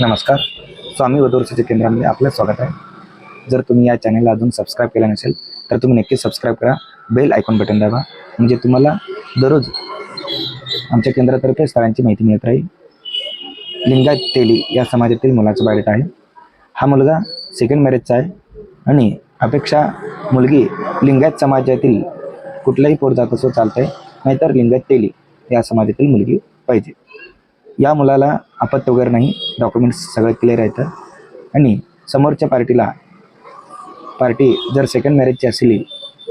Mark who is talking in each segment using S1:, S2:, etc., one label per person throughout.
S1: नमस्कार. स्वामी वधूरचे केंद्रामध्ये आपलं स्वागत आहे. जर तुम्ही या चॅनलला अजून सबस्क्राईब केलं नसेल तर तुम्ही नक्कीच सबस्क्राईब करा. बेल आयकॉन बटन दाबा. म्हणजे तुम्हाला दररोज आमच्या केंद्रातर्फे स्थळांची माहिती मिळत राहील. लिंगायत तेली या समाजातील मुलाचा बायोडेटा आहे. हा मुलगा सेकंड मॅरेजचा आहे. आणि अपेक्षा मुलगी लिंगायत समाजातील कुठलाही पोट जात असो चालतं आहे नाहीतर लिंगायत तेली या समाजातील मुलगी पाहिजे. या मुलाला आपत्त वगैरे नाही. डॉक्युमेंट्स सगळं क्लिअर आहेत आणि समोरच्या पार्टीला पार्टी जर सेकंड मॅरेजची असली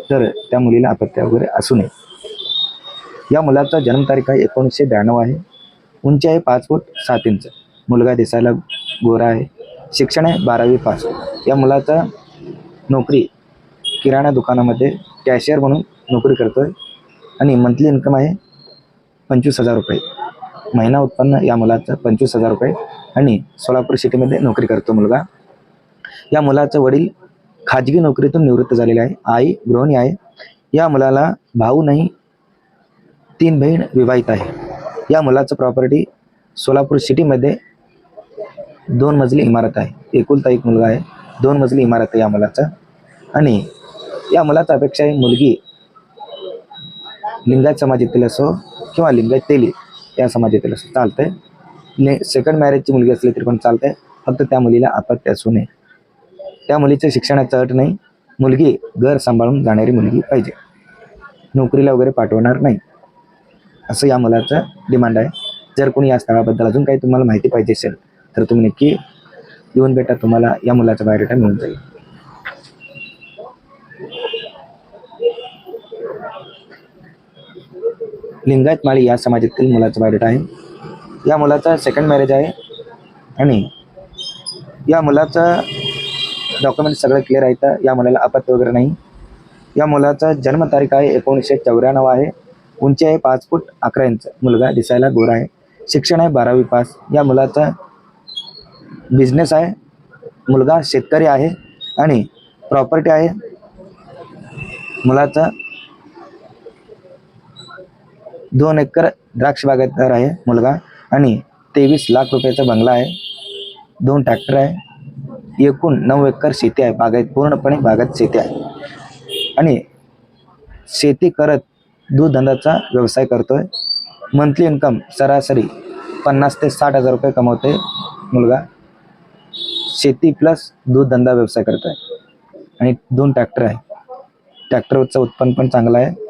S1: तर त्या मुलीला अपत्य वगैरे असू नये. या मुलाचा जन्मतारीख आहे एकोणीसशे ब्याण्णव आहे. उंची आहे पाच फूट सात इंच. मुलगा दिसायला गोरा आहे. शिक्षण आहे बारावी पास. या मुलाचा नोकरी किराणा दुकानामध्ये कॅशियर म्हणून नोकरी करतो आहे आणि मंथली इन्कम आहे पंचवीस हजार रुपये. महिना उत्पन्न या मुलाचं पंचवीस हजार रुपये आणि सोलापूर सिटीमध्ये नोकरी करतो मुलगा. या मुलाचं वडील खाजगी नोकरीतून निवृत्त झालेले आहे. आई गृहिणी आहे. या मुलाला भाऊ नाही तीन बहीण विवाहित आहे. या मुलाचं प्रॉपर्टी सोलापूर सिटीमध्ये दोन मजली इमारत आहे. एकुलता एक मुलगा आहे. दोन मजली इमारत आहे या मुलाचा. आणि या मुलाचा अपेक्षा आहे मुलगी लिंगायत समाजातील असो किंवा लिंगायत तेली त्या समाजातील असं चालतंय. ने सेकंड मॅरेजची मुलगी असली तरी पण चालतंय. फक्त त्या मुलीला अपत्य असू नये. त्या मुलीच्या शिक्षणाचा अट नाही. मुलगी घर सांभाळून जाणारी मुलगी पाहिजे. नोकरीला वगैरे पाठवणार नाही. असं या मुलाचं डिमांड आहे. जर कोणी या स्थळाबद्दल अजून काही तुम्हाला माहिती पाहिजे असेल तर तुम्ही नक्की येऊन भेटा. तुम्हाला या मुलाचा बायोडेटा मिळून जाईल. लिंगायत माळी या समाजातील मुलाचा बायोडेटा आहे. या मुलाचा सेकंड मॅरेज आहे आणि या मुलाचं डॉक्युमेंट सगळं क्लिअर आहे. तर या मुलाला अपत्य वगैरे नाही. या मुलाचा जन्मतारीख आहे एकोणीसशे चौऱ्याण्णव आहे. उंची आहे पाच फूट अकरा इंच. मुलगा दिसायला गोरा आहे. शिक्षण आहे बारावी पास. या मुलाचा बिझनेस आहे. मुलगा शेतकरी आहे आणि प्रॉपर्टी आहे. मुलाचा दोन एकर द्राक्ष बागायतदार आहे मुलगा. आणि तेवीस लाख रुपयाचा बंगला आहे. दोन ट्रॅक्टर आहे. एकूण नऊ एकर शेती आहे. बागायत पूर्णपणे बागायत शेती आहे. आणि शेती करत दूधधंदाचा व्यवसाय व्यवसाय करतोय. मंथली इन्कम सरासरी पन्नास ते साठ हजार रुपये कमवतोय मुलगा. शेती प्लस दूधधंदा व्यवसाय व्यवसाय करतोय. आणि दोन ट्रॅक्टर आहे. ट्रॅक्टरचं उत्पन्न पण चांगलं आहे.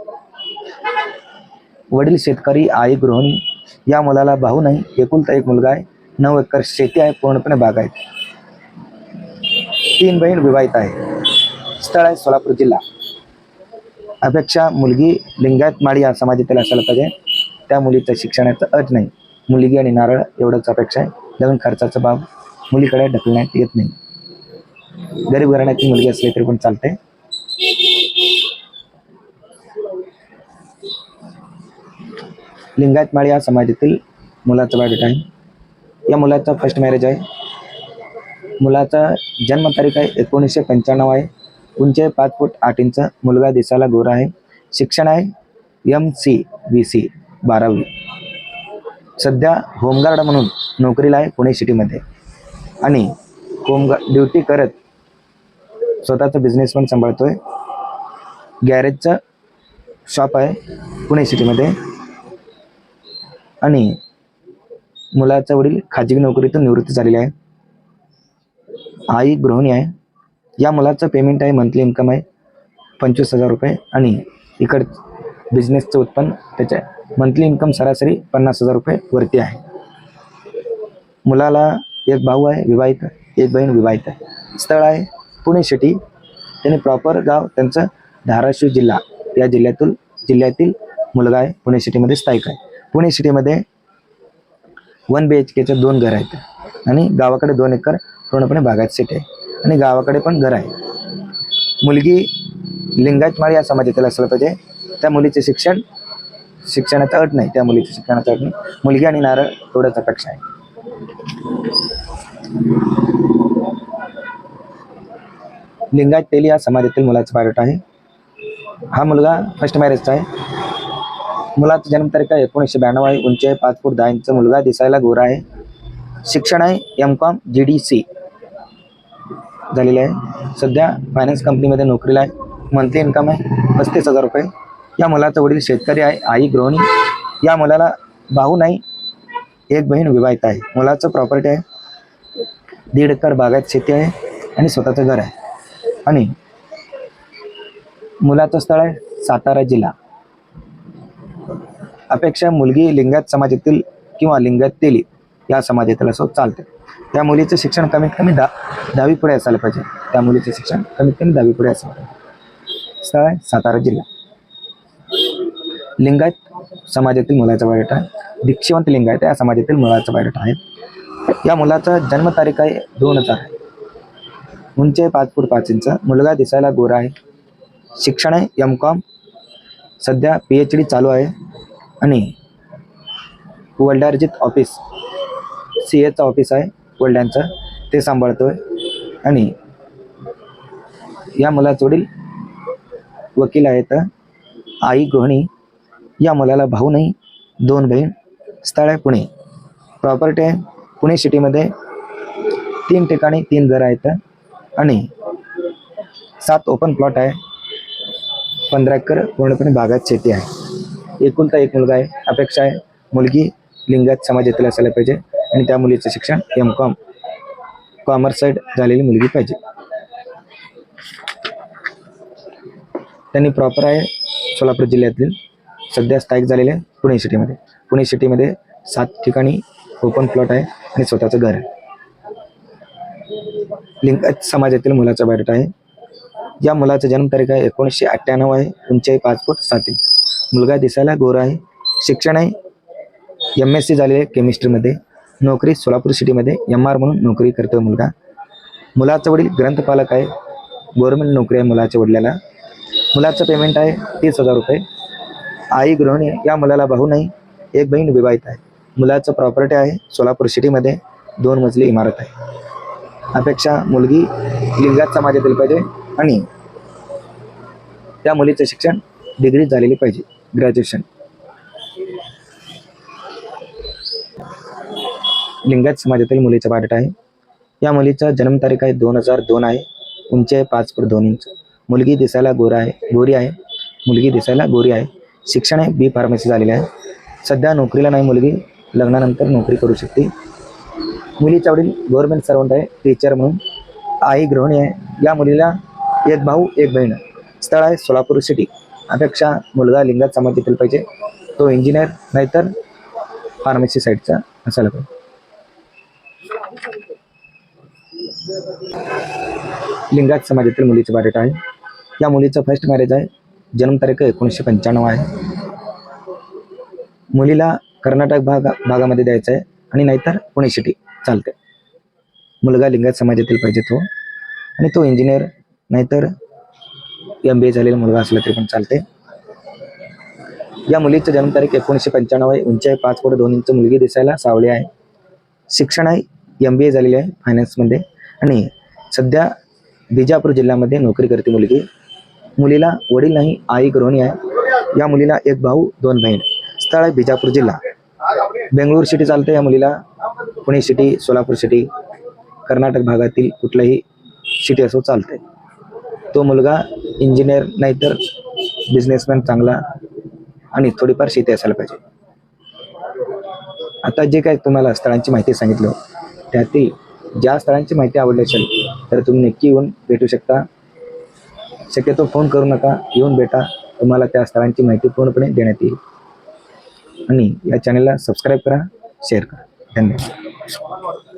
S1: वडील शेतकरी आई गृहिणी या मुलाला भाऊ नाही. एकुलता एक मुलगा आहे. नऊ एकर शेती आहे. पूर्णपणे बाग आहे. तीन बहीण विवाहित आहे. स्थळ आहे सोलापूर जिल्हा. अपेक्षा मुलगी लिंगायत माळी या समाजातील असायला पाहिजे. त्या मुलीचं शिक्षणाचं अट नाही. मुलगी आणि नारळ एवढंच अपेक्षा आहे. लग्न खर्चाचा बाब मुलीकडे ढकलण्यात येत नाही. गरीब घराण्याची मुलगी असली तरी पण चालते. लिंगायत माळी या समाजातील मुलाचा बायोडेटा आहे या मुलाचा फर्स्ट मॅरेज आहे. मुलाचा जन्मतारीख आहे एकोणीसशे पंच्याण्णव आहे. उंचे पाच फूट आठ इंच मुलगा दिसायला गोरा आहे. शिक्षण आहे एम सी बी सी बारावी. सध्या होमगार्ड म्हणून नोकरीला आहे पुणे सिटीमध्ये. आणि होमगार्ड ड्युटी करत स्वतःचा बिझनेस पण सांभाळतोय. गॅरेजचं शॉप आहे पुणे सिटीमध्ये. आणि मुलाचा वडील खाजगी नोकरीतून निवृत्त झालेले आहे. आई गृहिणी आहे. या मुलाचं पेमेंट आहे मंथली इन्कम आहे पंचवीस हजार रुपये आणि इकड बिझनेसचं उत्पन्न त्याच्या मंथली इन्कम सरासरी पन्नास हजार रुपये वरती आहे. मुलाला एक भाऊ आहे विवाहित एक बहीण विवाहित आहे. स्थळ आहे पुणे सिटी त्याने प्रॉपर गाव त्यांचं धाराशिव जिल्हा या जिल्ह्यातून जिल्ह्यातील मुलगा आहे पुणे सिटीमध्ये स्थायिक आहे. पुणे सिटीमध्ये वन बी एच केचं दोन घर आहेत. आणि गावाकडे दोन एकर पूर्णपणे बागायत सिटी आहे. आणि गावाकडे पण घर आहे. मुलगी लिंगायत माळी या समाजातील असलं पाहिजे. त्या मुलीचे शिक्षण शिक्षणाचा अट नाही. त्या मुलीच्या शिक्षणाचा अट नाही. मुलगी आणि नारळ एवढंच अपेक्षा आहे. लिंगायत तेली या समाजातील मुलाचा बायोडेटा आहे. हा मुलगा फर्स्ट मॅरेजचा आहे. मुलाचा जन्मतारीख आहे एकोणीसशे ब्याण्णव आहे. उंची आहे पाच फूट दहा इंच मुलगा दिसायला गोरा आहे. शिक्षण आहे M Com G D C झालेले आहे. सध्या फायनान्स कंपनीमध्ये नोकरीला आहे. मंथली इन्कम आहे पस्तीस हजार रुपये. या मुलाचा वडील शेतकरी आहे आई गृहिणी. या मुलाला भाऊ नाही एक बहीण विवाहित आहे. मुलाचं प्रॉपर्टी आहे. दीड एकर बागायत शेती आहे आणि स्वतःचं घर आहे. आणि मुलाचं स्थळ आहे सातारा जिल्हा. अपेक्षा मुलगी लिंगायत समाजातील किंवा लिंगायत तेली या समाजातील असं चालते. त्या मुलीचं शिक्षण कमीत कमी दहा दहावी पुढे असायला पाहिजे. त्या मुलीचं शिक्षण कमीत कमी दहावी पुढे असायला पाहिजे. स्थळ आहे सातारा जिल्हा. लिंगायत समाजातील मुलाचा बायोडाटा आहे. दीक्षिवंत लिंगायत या समाजातील मुलाचा बायोडाटा आहे. या मुलाचा जन्मतारीख आहे दोन हजार. आहे उंचे पाच फूट पाच इंच. मुलगा दिसायला गोरा आहे. शिक्षण आहे एम कॉम सध्या पी एच डी चालू आहे. आणि वल्डारजीत ऑफिस सी एचं ऑफिस आहे वल्ड्यांचं ते सांभाळतोय. आणि या मुलाचे वडील वकील आहेत आई गृहिणी या मुलाला भाऊ नाही दोन बहीण स्थळ आहे पुणे. प्रॉपर्टी आहे पुणे सिटीमध्ये तीन ठिकाणी तीन घरं आहेत आणि सात ओपन प्लॉट आहे. पंधरा एकर पूर्णपणे भागात शेती आहे. एकुलता एक मुलगा आहे. अपेक्षा आहे. मुलगी लिंगायत समाजातील असायला पाहिजे आणि त्या मुलीचं शिक्षण एम कॉम कॉमर्स साईड झालेली मुलगी पाहिजे. त्यांनी प्रॉपर आहे सोलापूर जिल्ह्यातील. सध्या स्थायिक झालेले आहे पुणे सिटीमध्ये पुणे सिटीमध्ये सात ठिकाणी ओपन प्लॉट आहे आणि स्वतःचं घर आहे. लिंगायत समाजातील मुलाचा बायोडेटा आहे. या मुलाचा जन्मतारीख आहे एकोणीसशे अठ्ठ्याण्णव आहे. उंचाई पाच फूट सात इंच. मुलगा दिसायला गोरा आहे. शिक्षण आहे. एम एस सी झालेले आहे केमिस्ट्रीमध्ये नोकरी सोलापूर सिटीमध्ये एम आर म्हणून नोकरी करतो मुलगा. मुलाचा वडील ग्रंथपालक आहे. गव्हर्नमेंट नोकरी आहे मुलाच्या वडिलाला. मुलाचं पेमेंट आहे तीस हजार रुपये. आई गृहिणी या मुलाला भाऊ नाही. एक बहीण विवाहित आहे. मुलाचं प्रॉपर्टी आहे सोलापूर सिटीमध्ये दोन मजली इमारत आहे. अपेक्षा मुलगी लिंगात समाजातील पाहिजे आणि त्या मुलीचं शिक्षण डिग्री झालेली पाहिजे ग्रॅज्युएशन लिंगायत समाजातील मुलीचा बायोडाटा आहे. या मुलीचा जन्मतारीख आहे दोन हजार दोन आहे. उंची आहे पाच फूट दोन इंच. मुलगी दिसायला गोरा आहे गोरी आहे. मुलगी दिसायला गोरी आहे. शिक्षण आहे बी फार्मसी झालेले आहे. सध्या नोकरीला नाही मुलगी लग्नानंतर नोकरी करू शकते. मुलीच्या वडील गव्हर्नमेंट सर्वंट आहे टीचर म्हणून. आई गृहिणी आहे. या मुलीला एक भाऊ एक बहीण. स्थळ आहे सोलापूर सिटी अपेक्षा मुलगा लिंगात समाजातील पाहिजे. तो इंजिनियर नाहीतर फार्मसी साईडचा असायला पाहिजे. लिंगात समाजातील मुलीचं बारेट आहे. या मुलीचं फर्स्ट मॅरेज आहे. जन्मतारीख एकोणीसशे पंच्याण्णव आहे. मुलीला कर्नाटक भाग भागामध्ये द्यायचं आहे आणि नाहीतर पुणे सिटी चालते मुलगा लिंगात समाजातील पाहिजे तो. आणि तो इंजिनियर नाहीतर एम बी ए झालेला मुलगा असला तरी पण चालते या मुलीचं जन्मतारीख एकोणीसशे पंच्याण्णव आहे. उंची आहे पाच फूट दोन इंच. मुलगी दिसायला सावळी आहे. शिक्षण आहे. एम बी ए झालेली आहे फायनान्समध्ये आणि सध्या बिजापूर जिल्ह्यामध्ये नोकरी करते मुलगी. मुलीला वडील नाही आई गृहिणी आहे. या मुलीला एक भाऊ दोन बहीण. स्थळ आहे बिजापूर जिल्हा. बेंगळूर सिटी चालते या मुलीला. पुणे सिटी सोलापूर सिटी कर्नाटक भागातील कुठलाही सिटी असो चालते तो मुलगा इंजिनियर नाहीतर बिझनेसमॅन चांगला आणि थोडीफार शेती असायला पाहिजे. आता जे काय तुम्हाला स्थळांची माहिती सांगितलं त्यातील ज्या स्थळांची माहिती आवडली असेल तर तुम्ही नक्की येऊन भेटू शकता. शक्यतो फोन करू नका येऊन भेटा. तुम्हाला त्या स्थळांची माहिती पूर्णपणे देण्यात येईल. आणि या चॅनलला सबस्क्राईब करा शेअर करा. धन्यवाद.